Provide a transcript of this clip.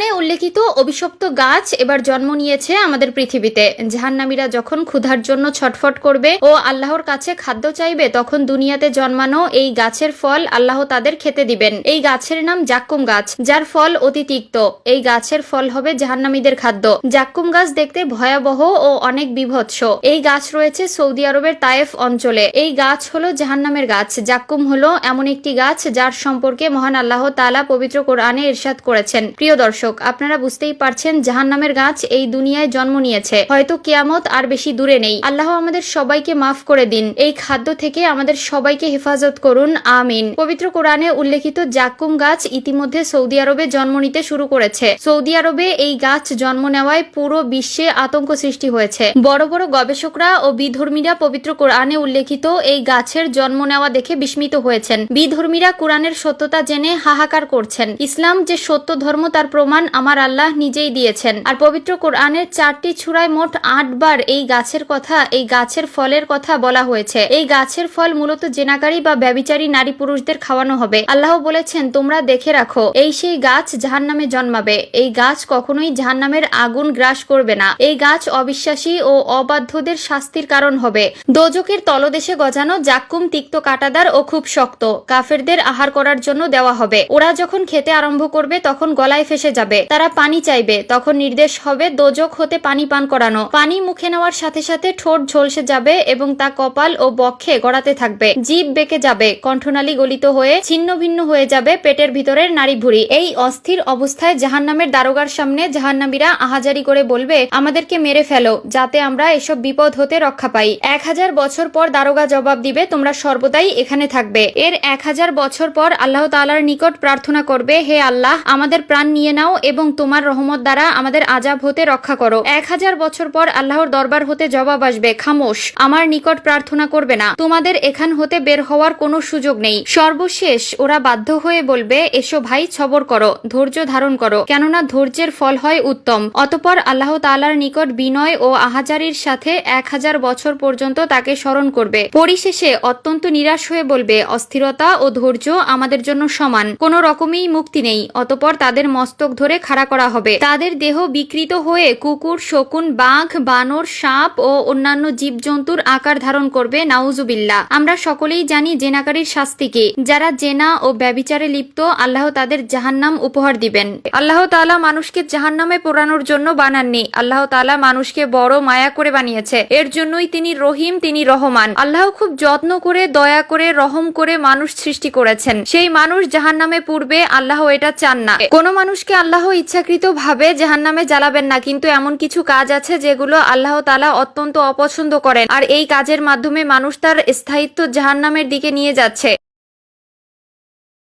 কোরআনে উল্লেখিত অভিশপ্ত গাছ এবার জন্ম নিয়েছে আমাদের পৃথিবীতে। জাহান্নামীরা যখন ক্ষুধার জন্য ছটফট করবে ও আল্লাহর কাছে খাদ্য চাইবে, তখন দুনিয়াতে জন্মানো এই গাছের ফল আল্লাহ তাদের খেতে দিবেন। এই গাছের নাম জাক্কুম গাছ, যার ফল অতি তিক্ত। এই গাছের ফল হবে জাহান্নামীদের খাদ্য। জাক্কুম গাছ দেখতে ভয়াবহ ও অনেক বিভৎস। এই গাছ রয়েছে সৌদি আরবের তায়েফ অঞ্চলে। এই গাছ হলো জাহান্নামের গাছ। জাক্কুম হলো এমন একটি গাছ যার সম্পর্কে মহান আল্লাহ তালা পবিত্র কোরআনে ইরশাদ করেছেন। প্রিয় দর্শক আপনারা বুঝতেই পারছেন, জাহান্নামের গাছ এই দুনিয়ায় জন্ম নিয়েছে। হয়তো কিয়ামত আর বেশি দূরে নেই। আল্লাহ আমাদের সবাইকে মাফ করে দিন। এই খাদ্য থেকে আমাদের সবাইকে হেফাজত করুন। আমিন। পবিত্র কোরআনে উল্লেখিত জাক্কুম গাছ ইতিমধ্যে সৌদি আরবে জন্ম নিতে শুরু করেছে। সৌদি আরবে এই গাছ জন্ম নেওয়ায় পুরো বিশ্বে আতঙ্ক সৃষ্টি হয়েছে। বড় বড় গবেষকরা ও বিধর্মীরা পবিত্র কোরআনে উল্লেখিত এই গাছের জন্ম নেওয়া দেখে বিস্মিত হয়েছেন। বিধর্মীরা কোরআনের সত্যতা জেনে হাহাকার করছেন। ইসলাম যে সত্য ধর্ম তার প্রমাণ আমার আল্লাহ নিজেই দিয়েছেন। আর পবিত্র কোরআনের চারটি ছুরায় মোট আটবার এই গাছের কথা, এই গাছের ফলের কথা বলা হয়েছে। এই গাছের ফল মূলত জেনাকারী বা ব্যবিচারী নারী পুরুষদের খাওয়ানো হবে। আল্লাহ বলেছেন, তোমরা দেখে রাখো, এই সেই গাছ জাহান্নামে জন্মাবে। এই গাছ কখনোই জাহান্নামের আগুন গ্রাস করবে না। এই গাছ অবিশ্বাসী ও অবাধ্যদের শাস্তির কারণ হবে। দোজকের তলদেশে গজানো জাক্কুম তিক্ত কাটাদার ও খুব শক্ত। কাফেরদের আহার করার জন্য দেওয়া হবে। ওরা যখন খেতে আরম্ভ করবে, তখন গলায় ফেসে যাবে। তারা পানি চাইবে। তখন নির্দেশ হবে দোজক হতে পানি পান করানো। পানি মুখে নেওয়ার সাথে সাথে ঠোঁট ঝলসে যাবে এবং তা কপাল ও বক্ষে গড়াতে থাকবে। জীব বেঁকে যাবে। কণ্ঠনালী গলিত হয়ে ছিন্ন ভিন্ন হয়ে যাবে পেটের ভিতরের নারী ভুড়ি এই অস্থির অবস্থায় জাহান্নামের দারোগার সামনে জাহান্নামীরা আহাজারি করে বলবে, আমাদেরকে মেরে ফেলো, যাতে আমরা এসব বিপদ হতে রক্ষা পাই। এক হাজার বছর পর দারোগা জবাব দিবে, তোমরা সর্বদাই এখানে থাকবে। এর এক হাজার বছর পর আল্লাহ তাআলার নিকট প্রার্থনা করবে, হে আল্লাহ, আমাদের প্রাণ নিয়ে নাও এবং তোমার রহমত দ্বারা আমাদের আজাব হতে রক্ষা করো। এক হাজার বছর পর আল্লাহর দরবার হতে জবাব আসবে। খামোশ, আমার নিকট প্রার্থনা করবে না। তোমাদের এখান হতে বের হওয়ার কোনো সুযোগ নেই। সর্বশেষ ওরা বাধ্য হয়ে বলবে, এসো ভাই, ছবর করো, ধৈর্য ধারণ করো। কেননা ধৈর্যের ফল হয় উত্তম। অতপর আল্লাহ তালার নিকট বিনয় ও আহাজারির সাথে এক হাজার বছর পর্যন্ত তাকে স্মরণ করবে। পরিশেষে অত্যন্ত নিরাশ হয়ে বলবে, অস্থিরতা ও ধৈর্য আমাদের জন্য সমান। কোনো রকমেই মুক্তি নেই। অতপর তাদের মস্তক ধরে খাড়া করা হবে। তাদের দেহ বিকৃত হয়ে কুকুর, শকুন, বাঘ, বানর, সাপ ও অন্যান্য জীবজন্তুর আকার ধারণ করবে নাউজুবিল্লা আমরা সকলেই জানি জেনাকারীর শাস্তি কি। যারা জেনা ও ব্যবিচারে লিপ্ত, আল্লাহ তাদের জাহান্নাম উপহার দিবেন। আল্লাহ তাআলা মানুষকে জাহান্নামে পোড়ানোর জন্য বানাননি। আল্লাহ তাআলা মানুষকে বড় মায়া করে বানিয়েছে। এর জন্যই তিনি রহিম, তিনি রহমান। আল্লাহ খুব যত্ন করে, দয়া করে, রহম করে মানুষ সৃষ্টি করেছেন। সেই মানুষ জাহান্নামে পূর্বে আল্লাহ এটা চান না। কোনো মানুষকে আল্লাহ ইচ্ছাকৃত ভাবে জাহান্নামে জ্বালাবেন না, কিন্তু এমন কিছু কাজ আছে যেগুলো আল্লাহ তালা অত্যন্ত অপছন্দ করেন। আর এই কাজের মাধ্যমে মানুষ তার স্থায়িত্ব জাহান্নামের দিকে নিয়ে যাচ্ছে।